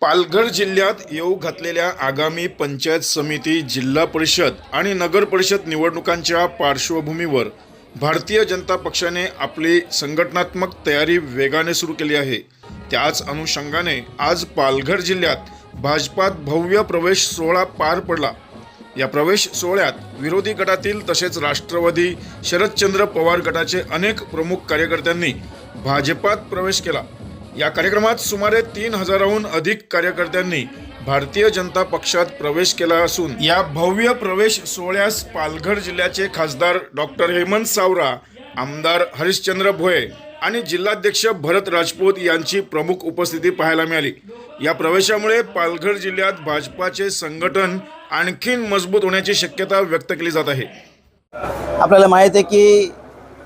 पालघर जिल्ह्यात येऊ घातलेल्या आगामी पंचायत समिती जिल्हा परिषद आणि नगर परिषद निवडणुकांच्या पार्श्वभूमीवर भारतीय जनता पक्षाने आपली संघटनात्मक तयारी वेगाने सुरू केली आहे. त्याच अनुषंगाने आज पालघर जिल्ह्यात भाजपात भव्य प्रवेश सोहळा पार पडला. या प्रवेश सोहळ्यात विरोधी गटातील तसेच राष्ट्रवादी शरदचंद्र पवार गटाचे अनेक प्रमुख कार्यकर्त्यांनी भाजपात प्रवेश केला. या कार्यक्रमात सुमारे तीन हजाराहून अधिक कार्यकर्त्यांनी भारतीय जनता पक्षात प्रवेश केला असून या भव्य प्रवेश सोहळ्यास पालघर जिल्ह्याचे खासदार डॉक्टर हेमंत सावरा आमदार हरिश्चंद्र भोये आणि जिल्हाध्यक्ष भरत राजपूत यांची प्रमुख उपस्थिती पाहायला मिळाली. या प्रवेशामुळे पालघर जिल्ह्यात भाजपाचे संघटन आणखीन मजबूत होण्याची शक्यता व्यक्त केली जात आहे. आपल्याला माहीत आहे की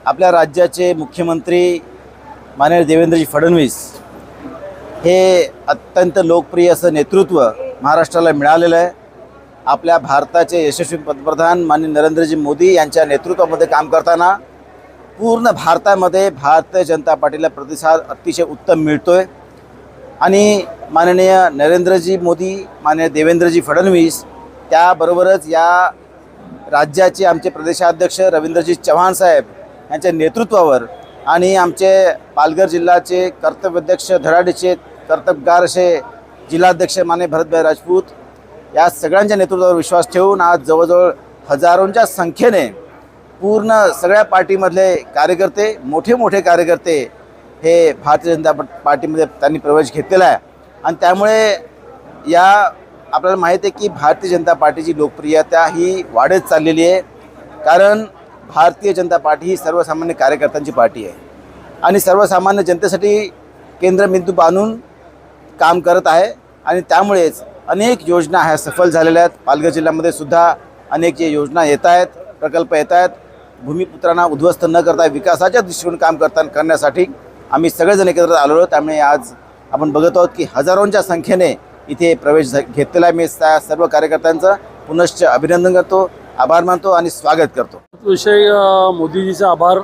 आपल्या राज्याचे मुख्यमंत्री माननीय देवेंद्रजी फडणवीस हे अत्यंत लोकप्रिय असं नेतृत्व महाराष्ट्राला मिळालेलं आहे. आपल्या भारताचे यशस्वी पंतप्रधान माननीय नरेंद्रजी मोदी यांच्या नेतृत्वामध्ये काम करताना पूर्ण भारतामध्ये भारतीय जनता पार्टीला प्रतिसाद अतिशय उत्तम मिळतो आहे आणि माननीय नरेंद्रजी मोदी माननीय देवेंद्रजी फडणवीस त्याबरोबरच या राज्याचे आमचे प्रदेशाध्यक्ष रवींद्रजी चव्हाण साहेब यांच्या नेतृत्वावर आणि आमचे पालघर जिल्ह्याचे कर्तव्याध्यक्ष धडाडीचे कर्तबगार असे जिल्हाध्यक्ष माने भरतभाई राजपूत या सगळ्यांच्या नेतृत्वावर विश्वास ठेवून आज जवळजवळ हजारोंच्या संख्येने पूर्ण सगळ्या पार्टीमधले कार्यकर्ते मोठे मोठे कार्यकर्ते हे भारतीय जनता पार्टीमध्ये त्यांनी प्रवेश घेतलेला आहे. आणि त्यामुळे या आपल्याला माहीत आहे की भारतीय जनता पार्टीची लोकप्रियता ही वाढत चाललेली आहे. कारण भारतीय जनता पार्टी ही सर्वसामान्य कार्यकर्त्यांची पार्टी आहे. आणि सर्वसामान्य जनतेसाठी केंद्रबिंदू बांधून काम करत आहे आणि त्यामुळेच अनेक योजना ह्या सफल झालेल्या आहेत. पालघर जिल्ह्यामध्ये सुद्धा अनेक जे योजना येत आहेत प्रकल्प येत आहेत. भूमिपुत्रांना उद्ध्वस्त न करता विकासाच्या दृष्टीने काम करता करण्यासाठी आम्ही सगळेजण एकत्र आलो आहोत. त्यामुळे आज आपण बघत आहोत की हजारोंच्या संख्येने इथे प्रवेश घेतलेला आहे. मी सर्व कार्यकर्त्यांचं पुनश्च अभिनंदन करतो. आभार मानतो आणि स्वागत करतो. विषय मोदीजीचा आभार.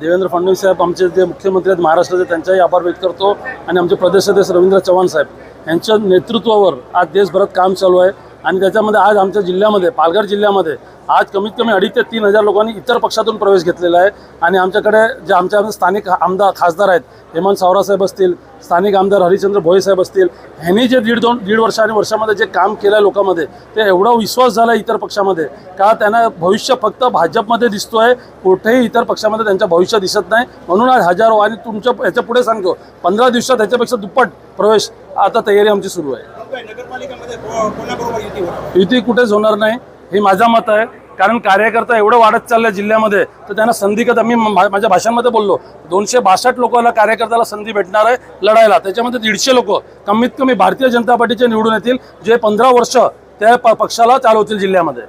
देवेंद्र फडणवीस साहेब आमचे जे मुख्यमंत्री आहेत महाराष्ट्राचे त्यांचाही आभार व्यक्त करतो. आणि आमचे प्रदेश अध्यक्ष रवींद्र चव्हाण साहेब यांच्या नेतृत्वावर आज देशभरात काम चालू आहे. आणि त्याच्यामध्ये आज आमच्या जिल्ह्यामध्ये पालघर जिल्ह्यामध्ये आज कमीत कमी अडीच ते तीन हजार लोकांनी इतर पक्षातून प्रवेश घेतलेला आहे. आणि आमच्याकडे जे आमच्या स्थानिक आमदार खासदार आहेत हेमंत सावरासाहेब असतील स्थानिक आमदार हरिचंद्र भोये साहेब असतील ह्यांनी जे दीड दोन दीड वर्ष आणि वर्षामध्ये जे काम केलं आहे लोकांमध्ये ते एवढा विश्वास झाला इतर पक्षामध्ये का त्यांना भविष्य फक्त भाजपमध्ये दिसतो आहे कुठेही इतर पक्षामध्ये त्यांचं भविष्य दिसत नाही. म्हणून आज हजारो आणि तुमच्या याच्यापुढे सांगतो पंधरा दिवसात त्याच्यापेक्षा दुप्पट प्रवेश आता तयारी आमची सुरू आहे. युती कुठेच होणार नाही हे माझं मत आहे. कारण कार्यकर्ता एवढं वाढत चाललंय जिल्ह्यामध्ये तर त्यांना संधी कधी मी मा- माझ्या भाषणामध्ये बोललो दोनशे बासष्ट लोकांना कार्यकर्त्याला संधी भेटणार आहे लढायला. त्याच्यामध्ये दीडशे लोक कमीत कमी भारतीय जनता पार्टीचे निवडून येतील जे पंधरा वर्ष त्या पक्षाला चालवतील जिल्ह्यामध्ये.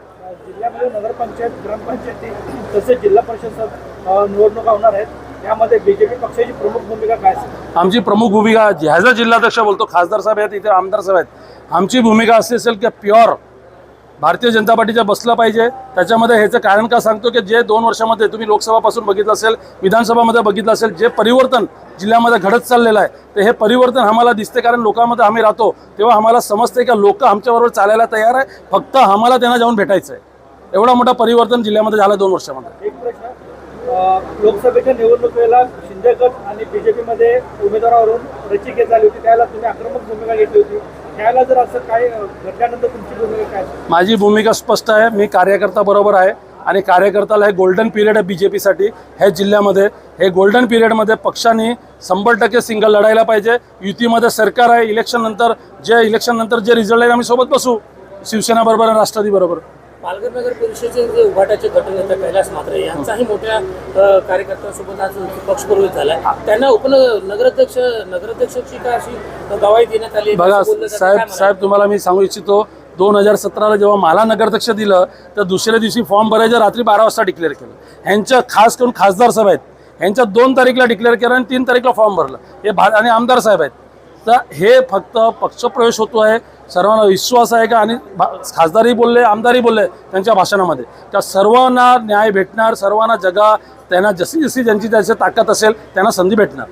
जिल्ह्यामध्ये नगरपंचायत ग्रामपंचायती तसेच जिल्हा परिषद निवडणुका होणार आहेत. त्यामध्ये बीजेपी पक्षाची प्रमुख भूमिका काय असेल? आमची प्रमुख भूमिका ह्याच जिल्हाध्यक्ष बोलतो खासदार साहेब आहेत इथे आमदार साहेब आहेत. आमची भूमिका अशी असेल की प्युअर भारतीय जनता पार्टीच्या बसलं पाहिजे. त्याच्यामध्ये ह्याचं कारण का सांगतो की जे दोन वर्षामध्ये तुम्ही लोकसभापासून बघितलं असेल विधानसभामध्ये बघितलं असेल जे परिवर्तन जिल्ह्यामध्ये घडत चाललेलं आहे तर हे परिवर्तन आम्हाला दिसते कारण लोकांमध्ये आम्ही राहतो तेव्हा आम्हाला समजते का लोक आमच्याबरोबर चालायला तयार आहे फक्त आम्हाला त्यांना जाऊन भेटायचं आहे एवढा मोठा परिवर्तन जिल्ह्यामध्ये झालं दोन वर्षामध्ये. लोकसभेच्या निवडणुकीला शिंदे गट आणि बीजेपीमध्ये उमेदवारावरून रचिकेत झाली होती. त्याला तुम्ही आक्रमक भूमिका घेतली होती. त्याला जर असं काय घडल्यानंतर तुमची भूमिका काय? माझी भूमिका स्पष्ट आहे. मी कार्यकर्ता बरोबर आहे आणि कार्यकर्त्याला हे गोल्डन पिरियड आहे बी जे पीसाठी हे जिल्ह्यामध्ये हे गोल्डन पिरियडमध्ये पक्षाने शंभर टक्के सिंगल लढायला पाहिजे. युतीमध्ये सरकार आहे. इलेक्शन नंतर जे इलेक्शन नंतर जे रिझल्ट आहे आम्ही सोबत बसू. शिवसेनाबरोबर आणि राष्ट्रवादीबरोबर पालघर नगर परिषदेचे जे उभाटाचे गटनेते कैलास मात्रे यांचाही मोठ्या कार्यकर्त्यांसोबत आज पक्षप्रवेश झालाय. त्यांना उप नगराध्यक्ष नगराध्यक्षाची काय अशी गवाही देण्यात आली बघा साहेब? साहेब तुम्हाला मी सांगू इच्छितो दोन हजार सतराला जेव्हा मला नगराध्यक्ष दिलं तर दुसऱ्या दिवशी फॉर्म भरायचं रात्री बारा वाजता डिक्लेअर केलं. ह्यांच्या खास करून खासदार साहेब आहेत ह्यांच्या दोन तारीखला डिक्लेअर केलं आणि तीन तारीखला फॉर्म भरलं. हे भा आणि आमदार साहेब आहेत. तर हे फक्त पक्षप्रवेश होतो आहे. सर्वांना विश्वास आहे का? आणि खासदारही बोलले आमदारही बोलले त्यांच्या भाषणामध्ये. का सर्वांना न्याय भेटणार सर्वांना जगा त्यांना जशी जशी ज्यांची त्याची ताकद असेल त्यांना संधी भेटणार.